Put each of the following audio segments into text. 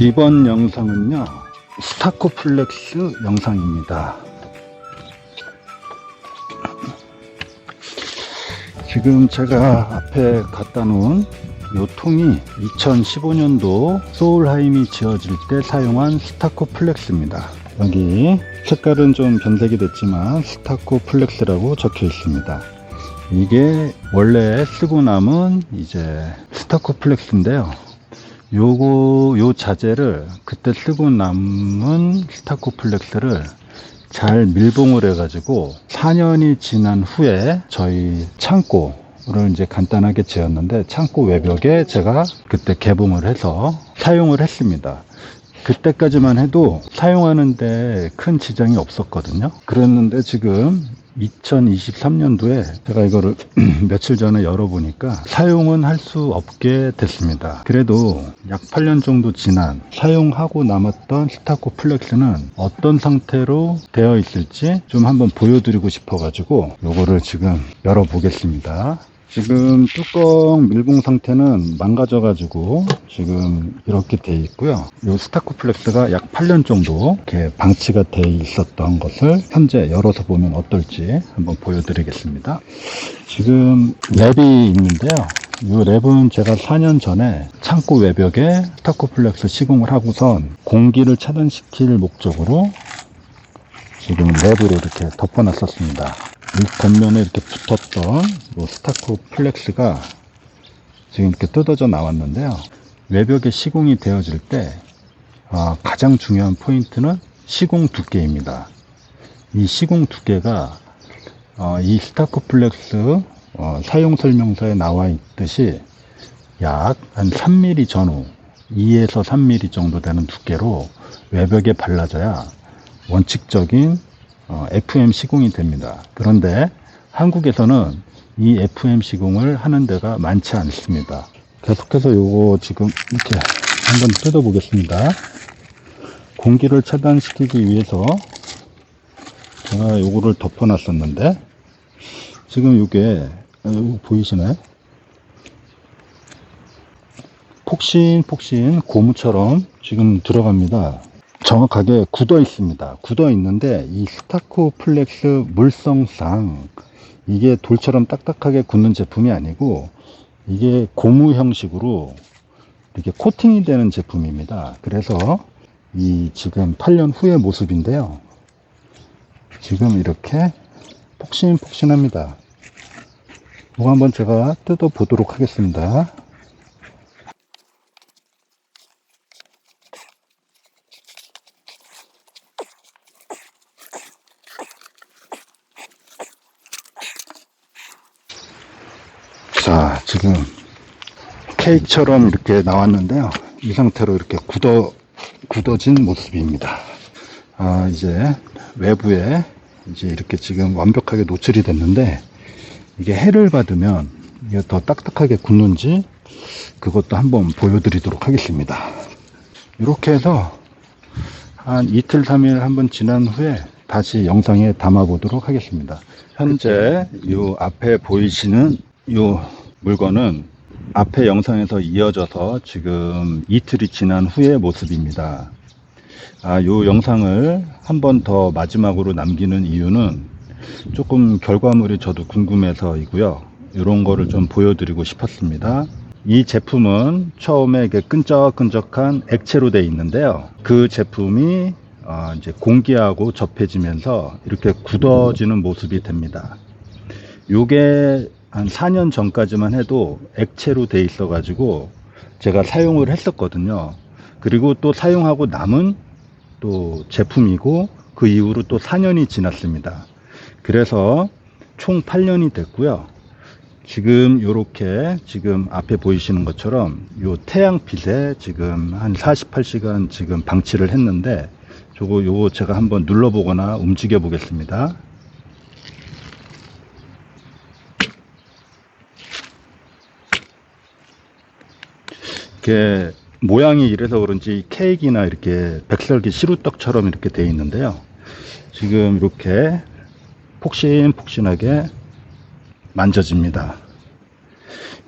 이번 영상은요 스타코플렉스 영상입니다. 지금 제가 앞에 갖다 놓은 요 통이 2015년도 소울하임이 지어질 때 사용한 스타코플렉스입니다. 여기 색깔은 좀 변색이 됐지만 스타코플렉스라고 적혀 있습니다. 이게 원래 쓰고 남은 이제 스타코플렉스인데요 요거 요 자재를 그때 쓰고 남은 스타코플렉스를 잘 밀봉을 해 가지고 4년이 지난 후에 저희 창고 를 이제 간단하게 지었는데 창고 외벽에 제가 그때 개봉을 해서 사용을 했습니다. 그때까지만 해도 사용하는데 큰 지장이 없었거든요. 그랬는데 지금 2023년도에 제가 이거를 며칠 전에 열어보니까 사용은 할 수 없게 됐습니다. 그래도 약 8년 정도 지난 사용하고 남았던 스타코 플렉스는 어떤 상태로 되어 있을지 좀 한번 보여드리고 싶어가지고 요거를 지금 열어보겠습니다. 지금 뚜껑 밀봉 상태는 망가져가지고 지금 이렇게 돼 있고요. 이 스타코플렉스가 약 8년 정도 이렇게 방치가 돼 있었던 것을 현재 열어서 보면 어떨지 한번 보여드리겠습니다. 지금 랩이 있는데요. 이 랩은 제가 4년 전에 창고 외벽에 스타코플렉스 시공을 하고선 공기를 차단시킬 목적으로 지금 랩으로 이렇게 덮어놨었습니다. 이 겉면에 이렇게 붙었던 이 스타코 플렉스가 지금 이렇게 뜯어져 나왔는데요. 외벽에 시공이 되어질 때 아, 가장 중요한 포인트는 시공 두께입니다. 이 시공 두께가 어, 이 스타코 플렉스 어, 사용 설명서에 나와 있듯이 약 한 3mm 전후 2에서 3mm 정도 되는 두께로 외벽에 발라져야 원칙적인 어, FM 시공이 됩니다. 그런데 한국에서는 이 FM 시공을 하는 데가 많지 않습니다. 계속해서 요거 지금 이렇게 한번 뜯어 보겠습니다. 공기를 차단시키기 위해서 제가 요거를 덮어 놨었는데 지금 요게 어, 보이시나요? 폭신폭신 고무처럼 지금 들어갑니다. 정확하게 굳어 있습니다. 굳어 있는데 이 스타코 플렉스 물성상 이게 돌처럼 딱딱하게 굳는 제품이 아니고 이게 고무 형식으로 이렇게 코팅이 되는 제품입니다. 그래서 이 지금 8년 후의 모습인데요. 지금 이렇게 폭신폭신합니다. 이거 한번 제가 뜯어 보도록 하겠습니다. 자, 지금 케이크처럼 이렇게 나왔는데요. 이 상태로 이렇게 굳어, 굳어진 모습입니다. 아, 이제 외부에 이제 이렇게 지금 완벽하게 노출이 됐는데 이게 해를 받으면 이게 더 딱딱하게 굳는지 그것도 한번 보여드리도록 하겠습니다. 이렇게 해서 한 이틀, 3일 한번 지난 후에 다시 영상에 담아 보도록 하겠습니다. 현재 이 앞에 보이시는 이 물건은 앞에 영상에서 이어져서 지금 이틀이 지난 후의 모습입니다. 아, 요 영상을 한 번 더 마지막으로 남기는 이유는 조금 결과물이 저도 궁금해서이고요. 이런 거를 좀 보여드리고 싶었습니다. 이 제품은 처음에 이게 끈적끈적한 액체로 되어 있는데요. 그 제품이 어, 이제 공기하고 접해지면서 이렇게 굳어지는 모습이 됩니다. 요게 한 4년 전까지만 해도 액체로 돼 있어 가지고 제가 사용을 했었거든요. 그리고 또 사용하고 남은 또 제품이고 그 이후로 또 4년이 지났습니다. 그래서 총 8년이 됐고요. 지금 요렇게 지금 앞에 보이시는 것처럼 요 태양빛에 지금 한 48시간 지금 방치를 했는데 저거 요거 제가 한번 눌러보거나 움직여 보겠습니다. 이렇게 모양이 이래서 그런지 케이크나 이렇게 백설기 시루떡처럼 이렇게 되어 있는데요. 지금 이렇게 폭신폭신하게 만져집니다.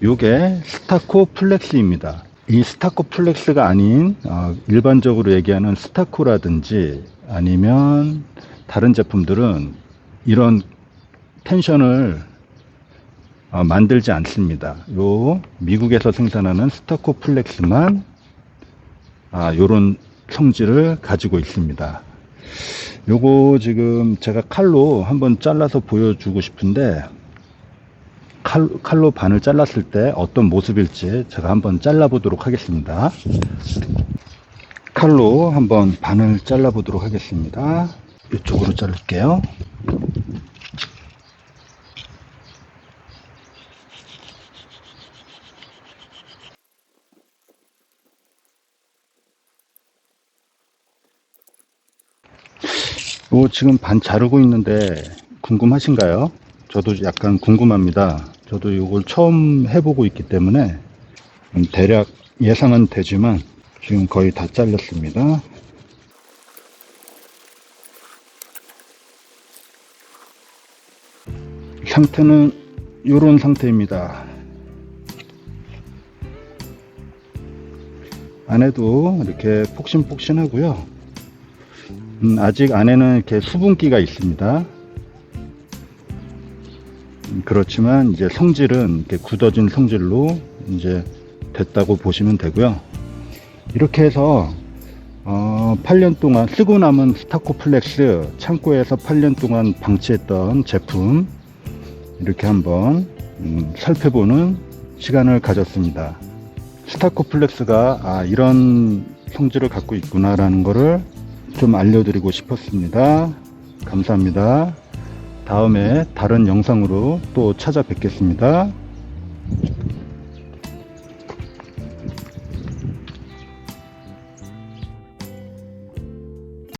요게 스타코 플렉스입니다. 이 스타코 플렉스가 아닌 어, 일반적으로 얘기하는 스타코라든지 아니면 다른 제품들은 이런 텐션을 어, 만들지 않습니다. 요 미국에서 생산하는 스타코 플렉스만 아, 요런 성질을 가지고 있습니다. 요거 지금 제가 칼로 한번 잘라서 보여주고 싶은데 칼, 칼로 반을 잘랐을 때 어떤 모습일지 제가 한번 잘라 보도록 하겠습니다. 칼로 한번 반을 잘라 보도록 하겠습니다. 이쪽으로 자를게요. 요 지금 반 자르고 있는데 궁금하신가요? 저도 약간 궁금합니다. 저도 이걸 처음 해보고 있기 때문에 음, 대략 예상은 되지만 지금 거의 다 잘렸습니다. 상태는 이런 상태입니다. 안에도 이렇게 폭신폭신하고요. 음, 아직 안에는 이렇게 수분기가 있습니다. 음, 그렇지만 이제 성질은 이렇게 굳어진 성질로 이제 됐다고 보시면 되고요. 이렇게 해서 어, 8년 동안 쓰고 남은 스타코플렉스 창고에서 8년 동안 방치했던 제품 이렇게 한번 음, 살펴보는 시간을 가졌습니다. 스타코플렉스가 아, 이런 성질을 갖고 있구나라는 것을 좀 알려드리고 싶었습니다. 감사합니다. 다음에 다른 영상으로 또 찾아뵙겠습니다.